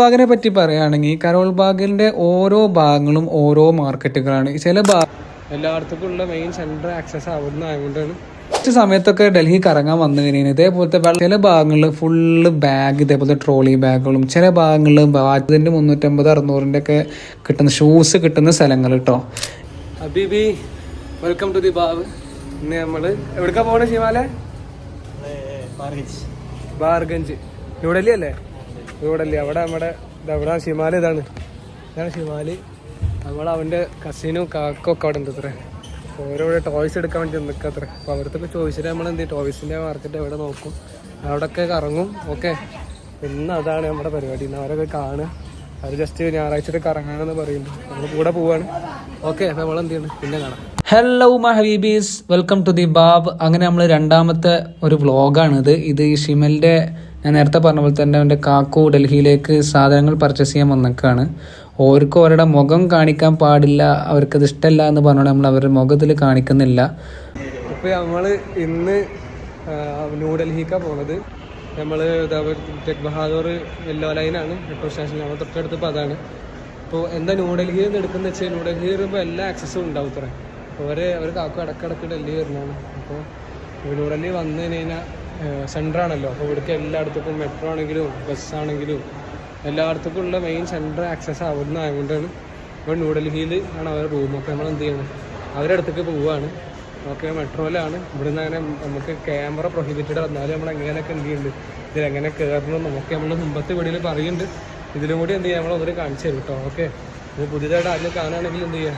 ബാഗിനെ പറ്റി പറയുകയാണെങ്കിൽ കരോൾ ബാഗിന്റെ ഓരോ ഭാഗങ്ങളും ഓരോ മാർക്കറ്റുകളാണ്. ചില ഭാഗ എല്ലായിടത്തും ഉള്ള മെയിൻ സെന്റർ ആക്സസ് ആവുന്ന ആയതുകൊണ്ടാണ്. കുറച്ച് സമയത്തൊക്കെ ഡൽഹി കറങ്ങാൻ വന്നു കഴിഞ്ഞാൽ ഇതേപോലത്തെ ചില ഭാഗങ്ങളിൽ ഫുള്ള് ബാഗ് ഇതേപോലത്തെ ട്രോളി ബാഗുകളും ചില ഭാഗങ്ങളിൽ ബാഗിന്റെ മുന്നൂറ്റമ്പത് അറുന്നൂറിന്റെ ഒക്കെ കിട്ടുന്ന ഷൂസ് കിട്ടുന്ന സ്ഥലങ്ങൾ കേട്ടോ അബിബി വെൽക്കം ടു ദി ബാബ് ഇന്ന് നമ്മൾ എവിടേക്കാണ് പോകണേ ഹിമാലയ ബാർഗഞ്ച് ന്യൂഡൽഹി അല്ലേ? ന്യൂഡൽഹി അവിടെ നമ്മുടെ എവിടെ ഹിമാലയ ഇതാണ്. ഇതാണ് ഹിമാലി നമ്മൾ കസിനും കാക്കൊക്കെ അവിടെ ഉണ്ട് അത്ര. ഓരോ ടോയ്സ് എടുക്കാൻ വേണ്ടി നിൽക്കുക അത്ര. അപ്പോൾ അവിടുത്തെ ചോദിച്ചിട്ട് നമ്മൾ എന്ത് ടോയ്സിന്റെ മാർക്കറ്റ് എവിടെ നോക്കും? അവിടെയൊക്കെ കറങ്ങും. ഓക്കെ. ഇന്ന് അതാണ് നമ്മുടെ പരിപാടി. ഇന്ന് അവരൊക്കെ കാണുക. അവർ ജസ്റ്റ് ഞായറാഴ്ച കറങ്ങാണെന്ന് പറയുന്നു നമ്മൾ കൂടെ പോവാണ്. ഓക്കെ നമ്മൾ എന്ത് ചെയ്യണം? പിന്നെ കാണാം. ഹലോ മഹബീബീസ് ഹബീബീസ് വെൽക്കം ടു ദി ബാബ് അങ്ങനെ നമ്മൾ രണ്ടാമത്തെ ഒരു വ്ളോഗാണിത് ഇത് ഈ ഷിമലിന്റെ ഞാൻ നേരത്തെ പറഞ്ഞ പോലെ തന്നെ അവന്റെ കാക്കു ഡൽഹിയിലേക്ക് സാധനങ്ങൾ പർച്ചേസ് ചെയ്യാൻ വന്നേക്കാണ്. ഓർക്കും അവരുടെ മുഖം കാണിക്കാൻ പാടില്ല അവർക്കത് ഇഷ്ടമല്ല എന്ന് പറഞ്ഞാൽ നമ്മൾ അവരുടെ മുഖത്തിൽ കാണിക്കുന്നില്ല. ഇപ്പോൾ നമ്മൾ ഇന്ന് ന്യൂഡൽഹിക്കാണ് പോണത്. നമ്മൾ ടെക് ബഹാദൂർ യെല്ലോ ലൈനാണ് മെട്രോ സ്റ്റേഷൻ നമ്മൾ തൊട്ടടുത്ത് ഇപ്പോൾ അതാണ്. ഇപ്പോൾ എന്താ ന്യൂഡൽഹിയിൽ നിന്ന് എടുക്കുന്നത് വെച്ചാൽ ന്യൂഡൽഹിയിൽ വരുമ്പോൾ എല്ലാ ആക്സസും ഉണ്ടാവും ഇത്ര. അവർ അവർ കാക്കും ഇടക്കിടക്ക് ഡൽഹി വരുന്നതാണ്. അപ്പോൾ ന്യൂഡൽഹി വന്നു കഴിഞ്ഞാൽ സെന്ററാണല്ലോ അപ്പോൾ ഇവിടേക്ക് എല്ലായിടത്തേക്കും മെട്രോ ആണെങ്കിലും ബസ്സാണെങ്കിലും എല്ലായിടത്തേക്കും ഉള്ള മെയിൻ സെന്റർ ആക്സസ് ആവുന്ന ആയതുകൊണ്ടാണ് ഇപ്പോൾ ന്യൂഡൽഹിയിൽ ആണ് അവരുടെ റൂം അപ്പോൾ നമ്മൾ എന്ത് ചെയ്യണം? അവരുടെ അടുത്തേക്ക് പോവുകയാണ് ഓക്കെ മെട്രോയിലാണ്. ഇവിടുന്ന് അങ്ങനെ നമുക്ക് ക്യാമറ പ്രൊഹിബിറ്റഡ് വന്നാലും നമ്മൾ എങ്ങനെയൊക്കെ എന്ത് ചെയ്യുന്നുണ്ട് ഇതിലെങ്ങനെ കയറണം നമുക്ക് നമ്മൾ മുമ്പത്തെ വീടിൽ പറയുന്നുണ്ട് ഇതിലും കൂടി എന്ത് ചെയ്യാം? നമ്മളൊരു കാണിച്ചു തരും കേട്ടോ ഓക്കെ. ഇത് പുതിയതായിട്ട് ആദ്യം കാണുകയാണെങ്കിൽ എന്ത് ചെയ്യുക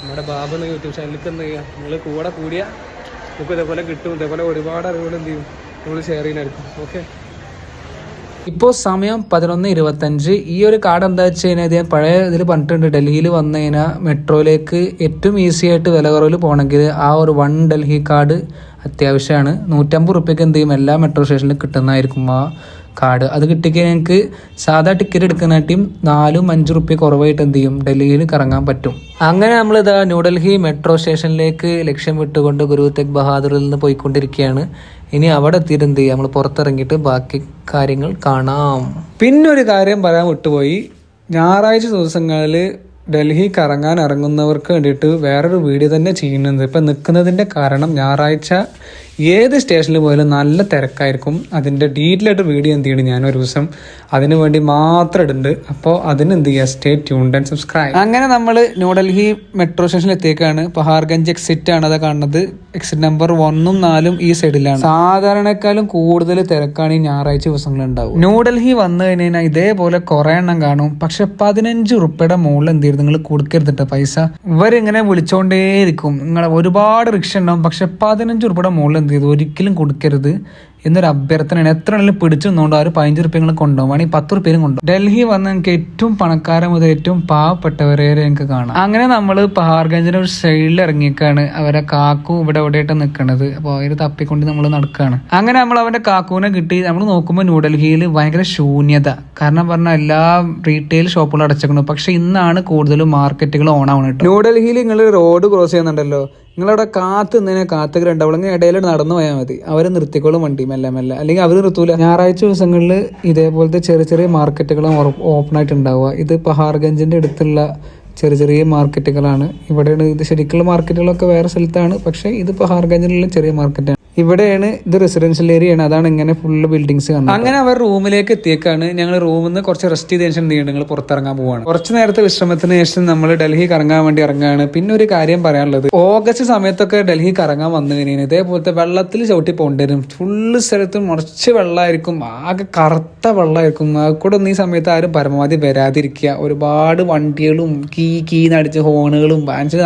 നമ്മുടെ ബാബു എന്ന യൂട്യൂബ് ചാനലിൽ എന്ത് ചെയ്യുക നിങ്ങൾ കൂടെ കൂടിയാൽ നമുക്ക് ഇതേപോലെ കിട്ടും. ഇതേപോലെ ഒരുപാട് അറിവുകൾ എന്ത് ചെയ്യും? നമ്മൾ ഷെയർ ചെയ്യുന്നതായിരിക്കും. ഓക്കെ ഇപ്പോൾ സമയം പതിനൊന്ന് ഇരുപത്തഞ്ച്. ഈ ഒരു കാർഡ് എന്താ വെച്ച് കഴിഞ്ഞാൽ ഞാൻ പഴയ ഇതിൽ പറഞ്ഞിട്ടുണ്ട്. ഡൽഹിയിൽ വന്നു കഴിഞ്ഞാൽ മെട്രോയിലേക്ക് ഏറ്റവും ഈസി ആയിട്ട് വില കുറവിൽ പോകണമെങ്കിൽ ആ ഒരു വൺ ഡൽഹി കാർഡ് അത്യാവശ്യമാണ് നൂറ്റമ്പത് റുപ്യക്ക് എന്ത് ചെയ്യും? എല്ലാ മെട്രോ സ്റ്റേഷനിലും കിട്ടുന്നതായിരിക്കും ആ കാർഡ്. അത് കിട്ടിക്കഴിഞ്ഞാൽ ഞങ്ങൾക്ക് സാധാ ടിക്കറ്റ് എടുക്കുന്നതായിട്ടും നാലും അഞ്ച് റുപ്യ കുറവായിട്ട് എന്ത് ചെയ്യും? ഡൽഹിയിൽ കറങ്ങാൻ പറ്റും. അങ്ങനെ നമ്മൾ ഇതാ ന്യൂഡൽഹി മെട്രോ സ്റ്റേഷനിലേക്ക് ലക്ഷ്യം വിട്ടുകൊണ്ട് ഗുരു തെഗ് ബഹാദൂറിൽ നിന്ന് പോയിക്കൊണ്ടിരിക്കുകയാണ്. ഇനി അവിടെ എത്തിയിട്ട് എന്ത് ചെയ്യാം? നമ്മൾ പുറത്തിറങ്ങിയിട്ട് ബാക്കി കാര്യങ്ങൾ കാണാം. പിന്നെ ഒരു കാര്യം പറയാൻ വിട്ടുപോയി. ഞായറാഴ്ച ദിവസങ്ങളിൽ ഡൽഹി കറങ്ങാൻ ഇറങ്ങുന്നവർക്ക് വേണ്ടിയിട്ട് വേറൊരു വീഡിയോ തന്നെ ചെയ്യുന്നുണ്ട്. ഇപ്പം നിൽക്കുന്നതിന്റെ കാരണം ഞായറാഴ്ച ഏത് സ്റ്റേഷനിൽ പോയാലും നല്ല തിരക്കായിരിക്കും. അതിന്റെ ഡീറ്റെയിൽ ആയിട്ട് വീഡിയോ എന്ത് ചെയ്യണം ഞാൻ ഒരു ദിവസം അതിന് വേണ്ടി മാത്രം ഇടുന്നുണ്ട്. അപ്പോൾ അതിന് എന്ത് ചെയ്യുക സ്റ്റേ ട്യൂൺഡ് ആൻഡ് സബ്സ്ക്രൈബ് അങ്ങനെ നമ്മൾ ന്യൂഡൽഹി മെട്രോ സ്റ്റേഷനിൽ എത്തിയേക്കാണ്. പഹാർഗഞ്ച് എക്സിറ്റ് ആണ് അത് കാണുന്നത്. എക്സിറ്റ് നമ്പർ ഒന്നും നാലും ഈ സൈഡിലാണ് സാധാരണക്കാളും കൂടുതൽ തിരക്കാണ് ഈ ഞായറാഴ്ച ദിവസങ്ങളിൽ ഉണ്ടാവും ന്യൂഡൽഹി വന്നു കഴിഞ്ഞാൽ ഇതേപോലെ കുറെ എണ്ണം കാണും. പക്ഷെ പതിനഞ്ച് ഉറുപ്പയുടെ മുകളിൽ എന്ത് ചെയ്യും നിങ്ങൾ കൊടുക്കരുതിട്ട് പൈസ? ഇവരിങ്ങനെ വിളിച്ചോണ്ടേയിരിക്കും. നിങ്ങളെ ഒരുപാട് റിക്ഷ ഉണ്ടാവും. പക്ഷെ പതിനഞ്ച് ഉറുപ്പയുടെ മുകളിൽ എന്ത് ചെയ്തു? ഒരിക്കലും കൊടുക്കരുത് എന്നൊരു അഭ്യർത്ഥനയാണ്. എത്ര നല്ല പിടിച്ചു നിന്നുകൊണ്ട് ആ ഒരു പതിനഞ്ച് റുപ്യങ്ങൾ കൊണ്ടുപോകും. വേണമെങ്കിൽ പത്ത് റുപ്യയും കൊണ്ടുപോകും. ഡൽഹി വന്ന് എനിക്ക് ഏറ്റവും പണക്കാരൻ മുതൽ ഏറ്റവും പാവപ്പെട്ടവരെ എനിക്ക് കാണാം. അങ്ങനെ നമ്മൾ പഹാർഗഞ്ചിന്റെ ഒരു സൈഡിൽ ഇറങ്ങിയേക്കാണ് അവരെ കാക്കു ഇവിടെ എവിടെയായിട്ട് നിൽക്കണത് അപ്പോൾ അവർ തപ്പിക്കൊണ്ട് നമ്മൾ നടക്കുകയാണ് അങ്ങനെ നമ്മൾ അവന്റെ കാക്കൂനെ കിട്ടി. നമ്മൾ നോക്കുമ്പോൾ ന്യൂഡൽഹിയിൽ ഭയങ്കര ശൂന്യത. കാരണം പറഞ്ഞാൽ എല്ലാ റീറ്റെയിൽ ഷോപ്പുകളും അടച്ചേക്കുന്നു പക്ഷെ ഇന്നാണ് കൂടുതലും മാർക്കറ്റുകൾ ഓൺ ആവണം ന്യൂഡൽഹിയിൽ നിങ്ങൾ റോഡ് ക്രോസ് ചെയ്യുന്നുണ്ടല്ലോ. നിങ്ങളവിടെ കാത്തു നിന്നതിനെ കാത്തുകൾ ഉണ്ടാവും അങ്ങനെ ഇടയിൽ നടന്നു പോയാൽ മതി. അവർ നിർത്തിക്കോളും വണ്ടി മെല്ലെ മെല്ലെ. അല്ലെങ്കിൽ അവർ നിർത്തൂല. ഞായറാഴ്ച ദിവസങ്ങളിൽ ഇതേപോലത്തെ ചെറിയ ചെറിയ മാർക്കറ്റുകളും ഓപ്പൺ ആയിട്ട് ഉണ്ടാവുക. ഇത് പഹാർഗഞ്ചിന്റെ അടുത്തുള്ള ചെറിയ ചെറിയ മാർക്കറ്റുകളാണ്. ഇവിടെയാണ് ഇത് ശരിക്കുള്ള മാർക്കറ്റുകളൊക്കെ വേറെ സ്ഥലത്താണ്. പക്ഷേ ഇത് പഹാർഗഞ്ചിലുള്ള ചെറിയ മാർക്കറ്റാണ്. ഇവിടെയാണ് ഇത് റെസിഡൻഷ്യൽ ഏരിയ ആണ്. അതാണ് ഇങ്ങനെ ഫുള്ള് ബിൽഡിങ്സ് കാണുന്നത് അങ്ങനെ അവർ റൂമിലേക്ക് എത്തിയേക്കാണ്. ഞങ്ങൾ റൂമിൽ നിന്ന് കുറച്ച് റെസ്റ്റ് ചെയ്തതിന് ശേഷം എന്ത് ഞങ്ങൾ പുറത്തിറങ്ങാൻ പോവാണ്. കുറച്ച് നേരത്തെ വിശ്രമത്തിന് ശേഷം നമ്മൾ ഡൽഹി കറങ്ങാൻ വേണ്ടി ഇറങ്ങുകയാണ് പിന്നെ ഒരു കാര്യം പറയാനുള്ളത്. ഓഗസ്റ്റ് സമയത്തൊക്കെ ഡൽഹി കറങ്ങാൻ വന്നു കഴിഞ്ഞാൽ ഇതേപോലത്തെ വെള്ളത്തിൽ ചവിട്ടി പോകേണ്ടി ഫുള്ള് സ്ഥലത്തും മുറച്ച് വെള്ളമായിരിക്കും. ആകെ കറുത്ത വെള്ളമായിരിക്കും. കൂടെ ഒന്നും ഈ സമയത്ത് ആരും പരമാവധി വരാതിരിക്കുക. ഒരുപാട് വണ്ടികളും കീ കീ നടിച്ച് ഹോണുകളും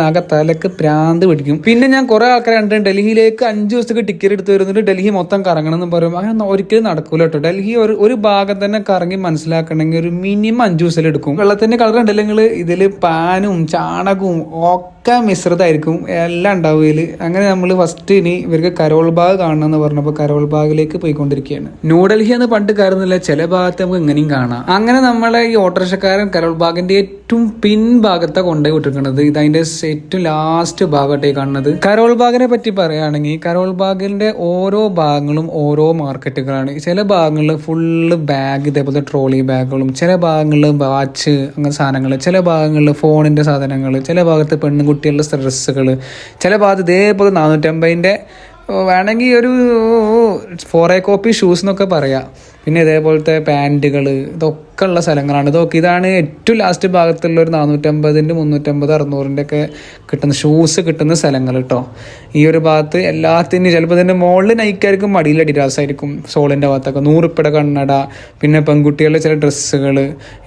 ആകെ തലക്ക് പ്രാന്ത് പിടിക്കും. പിന്നെ ഞാൻ കുറെ ആൾക്കാരെ കണ്ടിട്ടുണ്ട്. ഡൽഹിയിലേക്ക് അഞ്ച് ദിവസത്തേക്ക് ടിക്കറ്റ് എടുത്ത് വരുന്നുണ്ട് ഡൽഹി മൊത്തം കറങ്ങണം എന്ന് പറയും. അങ്ങനെ ഒരിക്കലും നടക്കൂല കേട്ടോ ഡൽഹി ഒരു ഒരു ഭാഗം തന്നെ കറങ്ങി മനസ്സിലാക്കണമെങ്കിൽ ഒരു മിനിമം അഞ്ച് ദിവസം എടുക്കും. വെള്ളത്തിന്റെ കളർ ഉണ്ടല്ലോ നിങ്ങൾ ഇതിൽ പാനും ചാണകവും ഒക്കെ മിശ്രിതമായിരിക്കും. എല്ലാം ഉണ്ടാവും ഇതിൽ അങ്ങനെ നമ്മൾ ഫസ്റ്റ് ഇനി ഇവർക്ക് കരോൾ ബാഗ് കാണണം എന്ന് പറഞ്ഞപ്പോൾ കരോൾ ബാഗിലേക്ക് പോയിക്കൊണ്ടിരിക്കുകയാണ്. ന്യൂഡൽഹി എന്ന് പണ്ട് കയറുന്നില്ല ചില ഭാഗത്ത് നമുക്ക് ഇങ്ങനെയും കാണാം. അങ്ങനെ നമ്മളെ ഈ ഓട്ടോറിക്ഷക്കാരൻ കരോൾ ബാഗിന്റെ ഏറ്റവും പിൻഭാഗത്തെ കൊണ്ടുപോയി വിട്ടിരിക്കുന്നത്. ഇത് അതിന്റെ ഏറ്റവും ലാസ്റ്റ് ഭാഗമായിട്ടേ കാണുന്നത്. കരോൾ ബാഗിനെ പറ്റി പറയുകയാണെങ്കിൽ കരോൾ ബാഗിൽ ബാഗിന്റെ ഓരോ ഭാഗങ്ങളും ഓരോ മാർക്കറ്റുകളാണ്. ചില ഭാഗങ്ങളിൽ ഫുള്ള് ബാഗ് ഇതേപോലെ ട്രോളി ബാഗുകളും ചില ഭാഗങ്ങളിൽ വാച്ച് അങ്ങനെ സാധനങ്ങൾ ചില ഭാഗങ്ങളിൽ ഫോണിന്റെ സാധനങ്ങൾ ചില ഭാഗത്ത് പെണ്ണുകുട്ടികളുടെ ഡ്രസ്സുകൾ ചില ഭാഗത്ത് ഇതേപോലെ നാനൂറ്റമ്പതിന്റെ വേണമെങ്കിൽ ഒരു എ കോപ്പി ഷൂസ് എന്നൊക്കെ പറയാം. പിന്നെ ഇതേപോലത്തെ പാന്റുകൾ ഇതൊക്കെ ഉള്ള സ്ഥലങ്ങളാണ്. ഇതൊക്കെ ഇതാണ് ഏറ്റവും ലാസ്റ്റ് ഭാഗത്തുള്ള ഒരു നാനൂറ്റമ്പതിന്റെ മുന്നൂറ്റമ്പത് അറുന്നൂറിന്റെ ഒക്കെ കിട്ടുന്ന ഷൂസ് കിട്ടുന്ന സ്ഥലങ്ങൾ കേട്ടോ ഈ ഒരു ഭാഗത്ത് എല്ലാത്തിനും ചിലപ്പോൾ ഇതിന്റെ മുകളിൽ നയിക്കായിരിക്കും മടിയിൽ രാസമായിരിക്കും സോളിന്റെ ഭാഗത്തൊക്കെ. നൂറുപ്പിട കണ്ണട പിന്നെ പെൺകുട്ടികളുടെ ചില ഡ്രസ്സുകൾ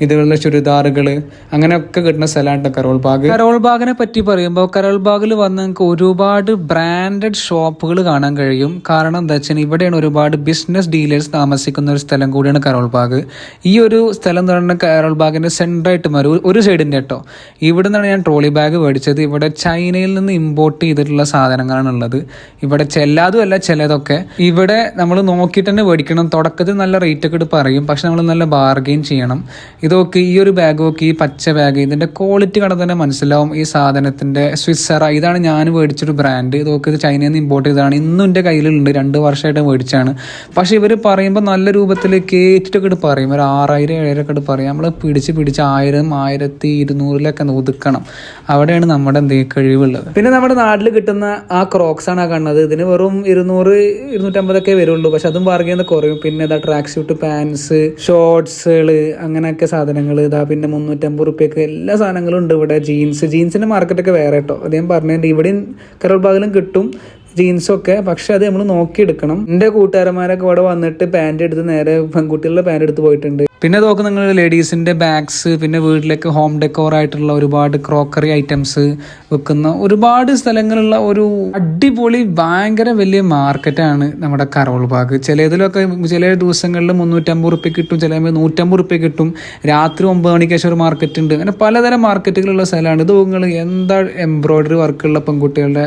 ഇതുപോലുള്ള ചുരിദാറുകൾ അങ്ങനെയൊക്കെ കിട്ടുന്ന സ്ഥലമാണ് കരോൾ ബാഗ്. കരോൾ ബാഗിനെ പറ്റി പറയുമ്പോൾ കരോൾ ബാഗിൽ വന്ന് നിങ്ങൾക്ക് ഒരുപാട് ബ്രാൻഡഡ് ഷോപ്പുകൾ കാണാൻ കഴിയും. കാരണം എന്താ വെച്ചാൽ ഇവിടെയാണ് ഒരുപാട് ബിസിനസ് ഡീലേഴ്സ് താമസിക്കുന്ന ഒരു സ്ഥലം കൂടിയാണ് കരോൾ ബാഗ്. ഈ ഒരു സ്ഥലം എന്ന് പറയുന്നത് കരോൾ ബാഗിന്റെ സെന്ററായിട്ട് മാറി. ഒരു സൈഡിന്റെ കേട്ടോ. ഇവിടെ നിന്നാണ് ഞാൻ ട്രോളി ബാഗ് മേടിച്ചത്. ഇവിടെ ചൈനയിൽ നിന്ന് ഇമ്പോർട്ട് ചെയ്തിട്ടുള്ള സാധനങ്ങളാണ് ഉള്ളത്. ഇവിടെ ചെല്ലാതും അല്ല ചിലതൊക്കെ. ഇവിടെ നമ്മൾ നോക്കിയിട്ട് തന്നെ മേടിക്കണം. തുടക്കത്തിൽ നല്ല റേറ്റ് ഒക്കെ പറയും. പക്ഷെ നമ്മൾ നല്ല ബാർഗെയിൻ ചെയ്യണം. ഇതൊക്കെ ഈ ഒരു ബാഗ് ഈ പച്ച ബാഗ് ഇതിന്റെ ക്വാളിറ്റി കണ്ടാൽ തന്നെ മനസ്സിലാവും. ഈ സാധനത്തിന്റെ സ്വിസ്സറ ഇതാണ് ഞാൻ മേടിച്ചൊരു ബ്രാൻഡ് ഇതൊക്കെ ഇത് ചൈനയിൽ നിന്ന് ഇമ്പോർട്ട് ചെയ്തതാണ്. ഇന്നും എന്റെ കയ്യിലുണ്ട്. രണ്ട് വർഷമായിട്ട് മേടിച്ചാണ്. പക്ഷേ ഇവർ പറയുമ്പോൾ നല്ല രൂപത്തിൽ കയറ്റിട്ടൊക്കെ ഇട്ട് പറയും. ഒരു ആറായിരം ഒക്കെ ഇട്ട് പറയും. നമ്മൾ പിടിച്ച് പിടിച്ച് ആയിരം ആയിരത്തി ഇരുന്നൂറിലൊക്കെ ഒതുക്കണം. അവിടെയാണ് നമ്മുടെ എന്ത് കഴിവുള്ളത്. പിന്നെ നമ്മുടെ നാട്ടിൽ കിട്ടുന്ന ആ ക്രോക്സ് ആണ് ആ കാണുന്നത് ഇതിന് വെറും ഇരുന്നൂറ് ഇരുന്നൂറ്റമ്പതൊക്കെ വരുള്ളൂ. പക്ഷെ അതും ബാർഗെയിൻ കുറയും. പിന്നെ ഇതാ ട്രാക്ക് സ്യൂട്ട് പാൻസ് ഷോർട്സുകൾ അങ്ങനെയൊക്കെ സാധനങ്ങൾ ഇതാ പിന്നെ മുന്നൂറ്റമ്പത് റുപ്യക്ക് എല്ലാ സാധനങ്ങളും ഉണ്ട് ഇവിടെ. ജീൻസ് ജീൻസിന്റെ മാർക്കറ്റൊക്കെ വേറെ കേട്ടോ. അദ്ദേഹം പറഞ്ഞിട്ടുണ്ട് ഇവിടെയും കരോൾ ബാഗിലും കിട്ടും. ജീൻസൊക്കെ പക്ഷെ അത് നമ്മൾ നോക്കിയെടുക്കണം. എന്റെ കൂട്ടുകാരന്മാരൊക്കെ ഇവിടെ വന്നിട്ട് പാന്റ് എടുത്ത് നേരെ പെൺകുട്ടികളുടെ പാന്റ് എടുത്ത് പോയിട്ടുണ്ട്. പിന്നെ നോക്ക് നിങ്ങൾ ലേഡീസിന്റെ ബാഗ്സ് പിന്നെ വീട്ടിലേക്ക് ഹോം ഡെക്കോർ ആയിട്ടുള്ള ഒരുപാട് ക്രോക്കറി ഐറ്റംസ് വെക്കുന്ന ഒരുപാട് സ്ഥലങ്ങളുള്ള ഒരു അടിപൊളി ഭയങ്കര വലിയ മാർക്കറ്റാണ് നമ്മുടെ കരോൾ ബാഗ്. ചിലതിലൊക്കെ ചില ദിവസങ്ങളിൽ മുന്നൂറ്റമ്പത് റുപ്യ കിട്ടും ചില നൂറ്റമ്പത് റുപ്യ കിട്ടും. രാത്രി ഒമ്പത് മണിക്ക് ശേഷം ഒരു മാർക്കറ്റ് ഉണ്ട്. അങ്ങനെ പലതരം മാർക്കറ്റുകളുള്ള സ്ഥലമാണ്. ഇത് നിങ്ങൾ എന്താ എംബ്രോയിഡറി വർക്കുള്ള പെൺകുട്ടികളുടെ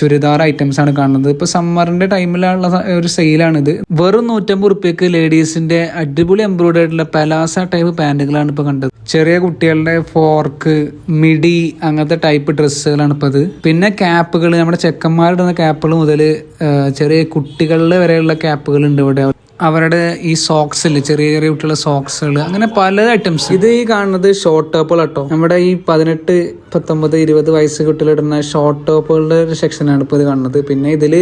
ചുരിദാർ ഐറ്റംസ് ആണ് കാണുന്നത്. ഇപ്പൊ സമ്മറിന്റെ ടൈമിലുള്ള ഒരു സെയിലാണിത് വെറും നൂറ്റമ്പത് റുപ്യക്ക് ലേഡീസിന്റെ അടിപൊളി എംബ്രോയിഡ് ആയിട്ടുള്ള പലാസ ടൈപ്പ് പാന്റുകളാണ് ഇപ്പൊ കണ്ടത്. ചെറിയ കുട്ടികളുടെ ഫോർക്ക് മിഡി അങ്ങനത്തെ ടൈപ്പ് ഡ്രസ്സുകളാണ് ഇപ്പൊ അത് പിന്നെ ക്യാപ്പുകൾ നമ്മുടെ ചെക്കന്മാരുടെ ക്യാപ്പുകൾ മുതൽ ചെറിയ കുട്ടികളുടെ വരെയുള്ള ക്യാപ്പുകൾ ഉണ്ട് ഇവിടെ. അവരുടെ ഈ സോക്സ് ഇല്ല ചെറിയ ചെറിയ കുട്ടികളുടെ സോക്സുകൾ അങ്ങനെ പല ഐറ്റംസ് ഇത് ഈ കാണുന്നത് ഷോർട്ട് ടോപ്പുകൾ കേട്ടോ നമ്മുടെ ഈ പതിനെട്ട് പത്തൊമ്പത് ഇരുപത് വയസ്സ് കുട്ടികളിടുന്ന ഷോർട്ട് ടോപ്പുകളുടെ ഒരു സെക്ഷനാണ് ഇപ്പോൾ ഇത് കാണുന്നത്. പിന്നെ ഇതിൽ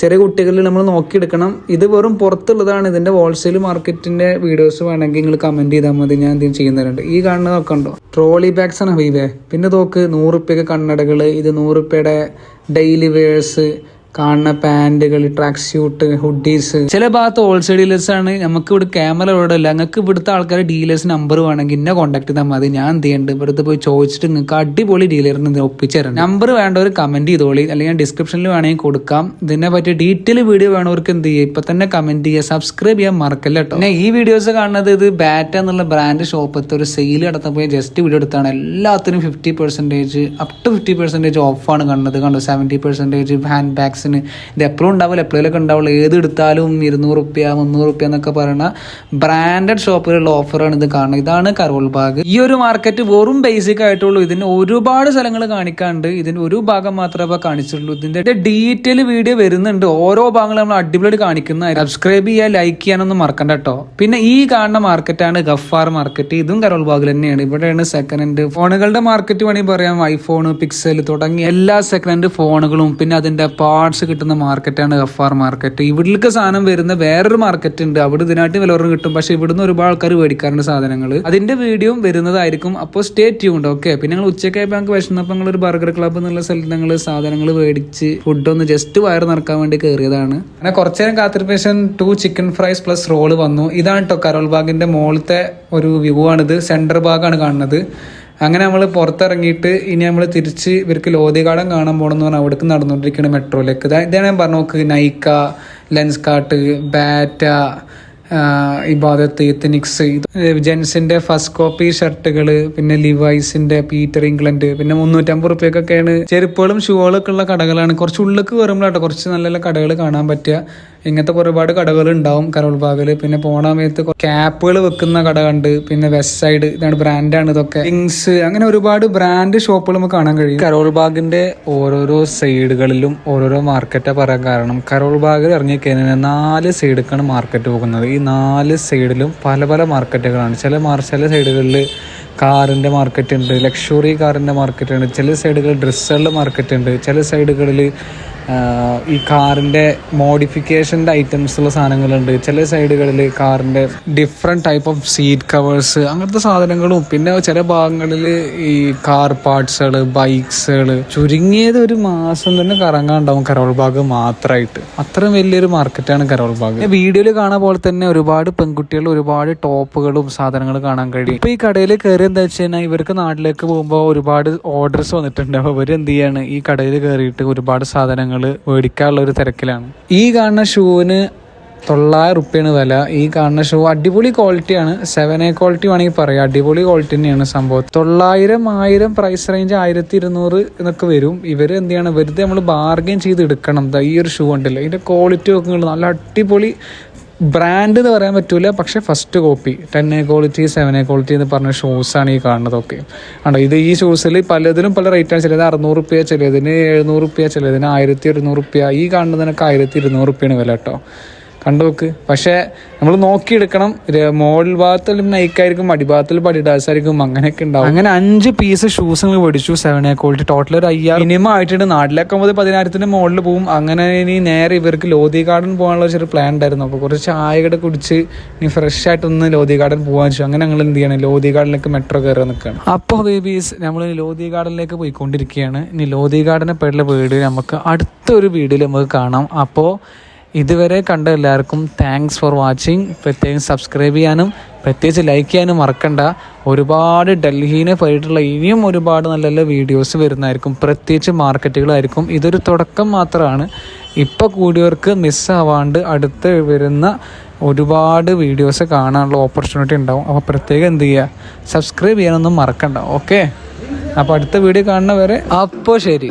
ചെറിയ കുട്ടികളിൽ നമ്മൾ നോക്കിയെടുക്കണം. ഇത് വെറും പുറത്തുള്ളതാണ്. ഇതിന്റെ ഹോൾസെയിൽ മാർക്കറ്റിന്റെ വീഡിയോസ് വേണമെങ്കിൽ നിങ്ങൾ കമന്റ് ചെയ്താൽ മതി. ഞാൻ എന്തെങ്കിലും ചെയ്യുന്നവരുണ്ട്. ഈ കാണുന്നത് നോക്കണ്ടോ ട്രോളി ബാഗ്സ് ആണ് ഹൈവേ പിന്നെ നോക്ക് നൂറുപ്യക്ക് കണ്ണടകൾ ഇത് നൂറുപ്യയുടെ ഡെയിലി വെയേഴ്സ് കാണുന്ന പാന്റുകൾ ട്രാക്ക് സ്യൂട്ട് ഹുഡീസ് ചില ഭാഗത്ത് ഹോൾസെയിൽ ഡീലേഴ്സ് ആണ്. നമുക്ക് ഇവിടെ ക്യാമറ ഇവിടെ ഇല്ല. നിങ്ങൾക്ക് ഇവിടുത്തെ ആൾക്കാർ ഡീലേഴ്സ് നമ്പർ വേണമെങ്കിൽ എന്നെ കോൺടാക്ട് ചെയ്താൽ മതി. ഞാൻ എന്ത് ചെയ്യുന്നുണ്ട് ഇവിടുത്തെ പോയി ചോദിച്ചിട്ട് നിങ്ങൾക്ക് അടിപൊളി ഡീലറിന് ഒപ്പിച്ചു തരണം. നമ്പർ വേണ്ടവർ കമന്റ് ചെയ്തോളി. അല്ലെങ്കിൽ ഞാൻ ഡിസ്ക്രിപ്ഷനിൽ വേണമെങ്കിൽ കൊടുക്കാം. ഇതിനെ പറ്റി ഡീറ്റെയിൽ വീഡിയോ വേണവർക്ക് എന്ത് ചെയ്യുക ഇപ്പൊ തന്നെ കമന്റ് ചെയ്യുക സബ്സ്ക്രൈബ് ചെയ്യാൻ മറക്കല്ല കേട്ടോ. പിന്നെ ഈ വീഡിയോസ് കാണുന്നത് ഇത് ബാറ്റ എന്നുള്ള ബ്രാൻഡ് ഷോപ്പത്തെ ഒരു സെയിൽ നടത്തപ്പോൾ ജസ്റ്റ് വീഡിയോ എടുത്താണ്. എല്ലാത്തിനും fifty percentage up to fifty percentage ഓഫാണ് കണ്ടത് കണ്ടോ? സെവന്റി പെർസെന്റേജ് ഹാൻഡ് ബാഗ്സിന് ഇത് എപ്പോഴും ഉണ്ടാവില്ല എപ്പോഴേലൊക്കെ ഉണ്ടാവുള്ളൂ. ഏത് എടുത്താലും ഇരുന്നൂറ് റുപ്യ മുന്നൂറ് റുപ്യ എന്നൊക്കെ പറയുന്ന ബ്രാൻഡഡ് ഷോപ്പിലുള്ള ഓഫറാണ് ഇത് കാണുന്നത്. ഇതാണ് കരോൾ ബാഗ്. ഈ ഒരു മാർക്കറ്റ് വെറും ബേസിക് ആയിട്ടുള്ളൂ. ഇതിന് ഒരുപാട് സ്ഥലങ്ങൾ കാണിക്കാണ്ട് ഇതിന് ഒരു ഭാഗം മാത്രമേ കാണിച്ചിട്ടുള്ളൂ. ഇതിന്റെ ഡീറ്റെയിൽ വീഡിയോ വരുന്നുണ്ട്. ഓരോ ഭാഗങ്ങളും നമ്മൾ അടിപൊളി കാണിക്കുന്ന സബ്സ്ക്രൈബ് ചെയ്യുക ലൈക്ക് ചെയ്യാനൊന്നും മറക്കണ്ട കേട്ടോ പിന്നെ ഈ കാണുന്ന മാർക്കറ്റാണ് ഗഫാർ മാർക്കറ്റ് ഇതും കരോൾ ബാഗിൽ തന്നെയാണ്. ഇവിടെയാണ് സെക്കൻഡ് ഹാൻഡ് ഫോണുകളുടെ മാർക്കറ്റ് വേണമെങ്കിൽ പറയാം. ഐഫോൺ പിക്സൽ തുടങ്ങിയ എല്ലാ സെക്കൻഡ് ഹാൻഡ് ഫോണുകളും. പിന്നെ അതിന്റെ പാർട്സ് കിട്ടുന്ന മാർക്കറ്റാണ് എഫ് ആർ മാർക്കറ്റ്. ഇവിടേക്ക് സാധനം വരുന്ന വേറൊരു മാർക്കറ്റ് ഉണ്ട് അവിടെ ഇതിനായിട്ട് വില കുറഞ്ഞ് കിട്ടും. പക്ഷേ ഇവിടുന്ന് ഒരുപാട് ആൾക്കാർ മേടിക്കാറുണ്ട് സാധനങ്ങൾ അതിന്റെ വീഡിയോയും വരുന്നതായിരിക്കും. അപ്പോൾ സ്റ്റേ ട്യൂണ്ട് ഓക്കെ? പിന്നെ ഞങ്ങൾ ഉച്ചക്കായപ്പോൾ ഞങ്ങൾക്ക് വിശന്നപ്പോൾ ഞങ്ങൾ ഒരു ബർഗർ ക്ലബ്ബ് എന്നുള്ള സ്ഥലത്ത് ഞങ്ങൾ സാധനങ്ങൾ മേടിച്ച് ഫുഡ് ഒന്ന് ജസ്റ്റ് വയർ നടക്കാൻ വേണ്ടി കയറിയതാണ്. അങ്ങനെ കുറച്ചു നേരം കാത്തിരിപ്പേഷൻ two chicken fries plus roll വന്നു. ഇതാണ് കേട്ടോ കരോൾ ബാഗിന്റെ മുകളിലത്തെ ഒരു വ്യൂ ആണിത്. സെന്റർ ഭാഗമാണ് കാണുന്നത്. അങ്ങനെ നമ്മൾ പുറത്തിറങ്ങിയിട്ട് ഇനി നമ്മൾ തിരിച്ച് ഇവർക്ക് ലോധികാടം കാണാൻ പോകണമെന്ന് പറഞ്ഞാൽ അവിടേക്ക് നടന്നുകൊണ്ടിരിക്കുകയാണ് മെട്രോയിലേക്ക് ഇതാ ഇതാണ് ഞാൻ പറഞ്ഞു നോക്ക്. നൈക്ക ലെൻസ് കാട്ട് ബാറ്റ ഇബാദത്ത് എത്തനിക്സ് ജെൻസിന്റെ ഫസ്റ്റ് കോപ്പി ഷർട്ടുകൾ പിന്നെ ലിവൈസിന്റെ പീറ്റർ ഇംഗ്ലണ്ട് പിന്നെ മുന്നൂറ്റമ്പത് റുപ്യക്കൊക്കെയാണ്. ചെരുപ്പുകളും ഷൂകളൊക്കെ ഉള്ള കടകളാണ്. കുറച്ച് ഉള്ളിലേക്ക് വരുമ്പോഴാട്ടോ കുറച്ച് നല്ല നല്ല കടകൾ കാണാൻ പറ്റുക. ഇങ്ങനത്തെ ഒരുപാട് കടകൾ ഉണ്ടാവും കരോൾ പിന്നെ പോണ സമയത്ത് ക്യാപ്പുകൾ വെക്കുന്ന കട കണ്ട് പിന്നെ വെസ്റ്റ് സൈഡ് ഇതാണ് ബ്രാൻഡാണ് ഇതൊക്കെ. കിങ്സ് അങ്ങനെ ഒരുപാട് ബ്രാൻഡ് ഷോപ്പുകൾ നമുക്ക് കാണാൻ കഴിയും. കരോൾ ബാഗിന്റെ ഓരോരോ സൈഡുകളിലും ഓരോരോ മാർക്കറ്റാ പറയാൻ കാരണം കരോൾ ബാഗിൽ ഇറങ്ങിക്കഴിഞ്ഞാൽ നാല് സൈഡിലേക്കാണ് മാർക്കറ്റ് പോകുന്നത്. ഈ നാല് സൈഡിലും പല പല മാർക്കറ്റുകളാണ് ചില മാർ ചില സൈഡുകളിൽ കാറിന്റെ മാർക്കറ്റ് ഉണ്ട് ലക്ഷറി കാറിന്റെ മാർക്കറ്റ് ഉണ്ട് ചില സൈഡുകളിൽ ഡ്രസ്സുകളുടെ മാർക്കറ്റ് ഉണ്ട് ചില സൈഡുകളിൽ ഈ കാറിന്റെ മോഡിഫിക്കേഷന്റെ ഐറ്റംസ് ഉള്ള സാധനങ്ങളുണ്ട് ചില സൈഡുകളിൽ കാറിന്റെ different type of seat covers അങ്ങനത്തെ സാധനങ്ങളും പിന്നെ ചില ഭാഗങ്ങളിൽ ഈ കാർ പാർട്സുകൾ ബൈക്സുകൾ ചുരുങ്ങിയത് ഒരു മാസം തന്നെ കറങ്ങാണ്ടാവും കരോൾ ബാഗ് മാത്രമായിട്ട് അത്രയും വലിയൊരു മാർക്കറ്റാണ് കരോൾ ബാഗ് വീഡിയോയിൽ കാണാൻ പോലെ തന്നെ ഒരുപാട് പെൺകുട്ടികൾ ഒരുപാട് ടോപ്പുകളും സാധനങ്ങളും കാണാൻ കഴിയും. ഇപ്പം ഈ കടയിൽ കയറി എന്താ വെച്ച് കഴിഞ്ഞാൽ ഇവർക്ക് നാട്ടിലേക്ക് പോകുമ്പോൾ ഒരുപാട് ഓർഡേഴ്സ് വന്നിട്ടുണ്ട്. അപ്പോൾ ഇവർ എന്ത് ചെയ്യാണ്? ഈ കടയിൽ കയറിയിട്ട് ഒരുപാട് സാധനങ്ങൾ മേടിക്കാനുള്ള ഒരു തിരക്കിലാണ്. ഈ കാണുന്ന ഷൂവിന് തൊള്ളായിരം റുപ്യാണ് വില. ഈ കാണുന്ന ഷൂ അടിപൊളി ക്വാളിറ്റിയാണ് സെവൻ എ ക്വാളിറ്റി വേണമെങ്കിൽ പറയാം. അടിപൊളി ക്വാളിറ്റി തന്നെയാണ് സംഭവം. തൊള്ളായിരം ആയിരം പ്രൈസ് റേഞ്ച് ആയിരത്തി ഇരുന്നൂറ് എന്നൊക്കെ വരും. ഇവർ എന്ത് ചെയ്യണം? വെറുതെ നമ്മൾ ബാർഗെയിൻ ചെയ്ത് എടുക്കണം ഈ ഒരു ഷൂ ഉണ്ടല്ലോ ഇതിന്റെ ക്വാളിറ്റി നോക്കുന്നുണ്ട് നല്ല അടിപൊളി ബ്രാൻഡ് എന്ന് പറയാൻ പറ്റൂല പക്ഷേ first copy ten A quality seven A quality എന്ന് പറഞ്ഞ ഷൂസാണ് ഈ കാണുന്നതൊക്കെ. ആണോ ഇത് ഈ ഷൂസിൽ പലതിലും പല റേറ്റാണ് ചിലത് അറുന്നൂറ് റുപ്യ ചിലതിന് എഴുന്നൂറ് റുപ്യ ചിലതിന് ആയിരത്തി ഒരുന്നൂറ് റുപ്യ ഈ കാണുന്നതിനൊക്കെ ആയിരത്തി ഇരുന്നൂറ് റുപ്യാണ് വില കേട്ടോ. കണ്ടു നോക്ക് പക്ഷേ നമ്മൾ നോക്കിയെടുക്കണം. മോളിൽ ഭാഗത്തിൽ നൈക്കായിരിക്കും അടിഭാഗത്തിൽ പടിഡാസായിരിക്കും അങ്ങനെയൊക്കെ ഉണ്ടാവും. അങ്ങനെ അഞ്ച് പീസ് ഷൂസ് നിങ്ങൾ മേടിച്ചു സെവൻ എ ക്വാളിറ്റി ടോട്ടൽ ഒരു അയ്യായിരം മിനിമം ആയിട്ടുണ്ട്. നാട്ടിലൊക്കെ പോകുമ്പോൾ പതിനായിരത്തിന്റെ മുകളിൽ പോകും അങ്ങനെ ഇനി നേരെ ഇവർക്ക് ലോധി ഗാർഡൻ പോകാനുള്ള ചെറിയ പ്ലാൻ ഉണ്ടായിരുന്നു. അപ്പോൾ കുറച്ച് ചായകട കുടിച്ച് ഇനി ഫ്രഷ് ആയിട്ടൊന്ന് ലോധി ഗാർഡൻ പോകാൻ വെച്ചു. അങ്ങനെ ഞങ്ങൾ എന്ത് ചെയ്യണം? ലോധി ഗാർഡനിലേക്ക് മെട്രോ കയറി നിൽക്കുകയാണ് അപ്പോൾ ബേബീസ് നമ്മൾ ലോധി ഗാർഡനിലേക്ക് പോയിക്കൊണ്ടിരിക്കുകയാണ്. ഇനി ലോധി ഗാർഡനെ പേരുള്ള വീട് നമുക്ക് അടുത്തൊരു വീഡിയോയിൽ നമുക്ക് കാണാം. അപ്പോൾ ഇതുവരെ കണ്ട എല്ലാവർക്കും താങ്ക്സ് ഫോർ വാച്ചിങ് പ്രത്യേകം സബ്സ്ക്രൈബ് ചെയ്യാനും പ്രത്യേകിച്ച് ലൈക്ക് ചെയ്യാനും മറക്കണ്ട. ഒരുപാട് ഡൽഹിനെ പോയിട്ടുള്ള ഇനിയും ഒരുപാട് നല്ല നല്ല വീഡിയോസ് വരുന്നതായിരിക്കും. പ്രത്യേകിച്ച് മാർക്കറ്റുകളായിരിക്കും. ഇതൊരു തുടക്കം മാത്രമാണ്. ഇപ്പോൾ കൂടിയവർക്ക് മിസ്സാവാണ്ട് അടുത്ത് വരുന്ന ഒരുപാട് വീഡിയോസ് കാണാനുള്ള ഓപ്പർച്യൂണിറ്റി ഉണ്ടാവും. അപ്പോൾ പ്രത്യേകം എന്ത് ചെയ്യുക സബ്സ്ക്രൈബ് ചെയ്യാനൊന്നും മറക്കണ്ട. ഓക്കെ അപ്പോൾ അടുത്ത വീഡിയോ കാണുന്നവരെ അപ്പോൾ ശരി.